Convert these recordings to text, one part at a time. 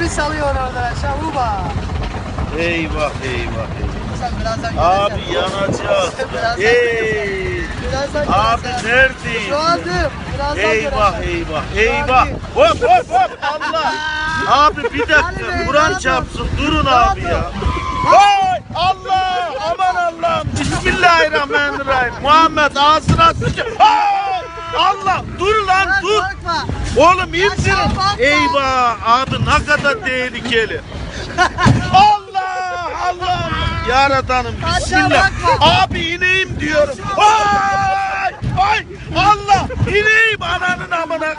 bir salıyor oradan aşağı. Uba. Eyvah eyvah eyvah. Sen birazdan Abi göreceksin. yanacağız. Birazdan Ey. Birazdan Abi göreceksin. neredeyiz? Şu andım. Birazdan Eyvah göreceksin. eyvah eyvah. Hop hop hop Allah. Abi bir Ali dakika Bey, Kur'an çarpsın durun abi ya. Hay Allah aman Allah'ım Bismillahirrahmanirrahim. Muhammed ağzına sıçın. Allah dur lan Bırak, dur. Korkma. Oğlum. Aşağı bakma. Eyvah abi ne kadar tehlikeli. Allah Allah. Yaradanım bismillah. Abi ineyim diyorum. Ay ay Allah ineyim ananın amına.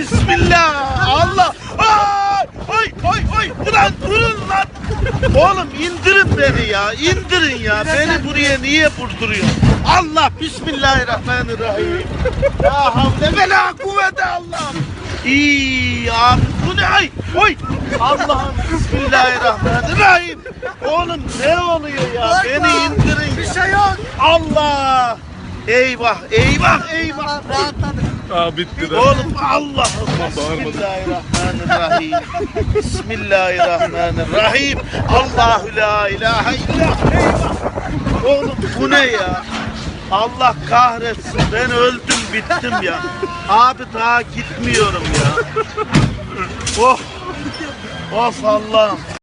Bismillah Allah. Ay ay ay ay ulan durun lan. Oğlum indirin beni ya indirin ya. Beni buraya niye vurduruyorsun? Allah Bismillahirrahmanirrahim. La havle ve la kuvvete Allah'ım. İyi abi bu ne ay oy Allah'ım Bismillahirrahmanirrahim. Oğlum ne oluyor ya? Korkma. Beni indirin. Bir şey yok. Allah! Eyvah, eyvah, eyvah. Rahatladık. Aa bitti de. Oğlum Allah! bağırmadım. Bismillahirrahmanirrahim. Bismillahirrahmanirrahim. Allahu la ilahe illa eyvah. Oğlum bu ne ya? Allah kahretsin. Ben öldüm bittim ya. Abi daha gitmiyorum ya. Oh. Of Allah'ım.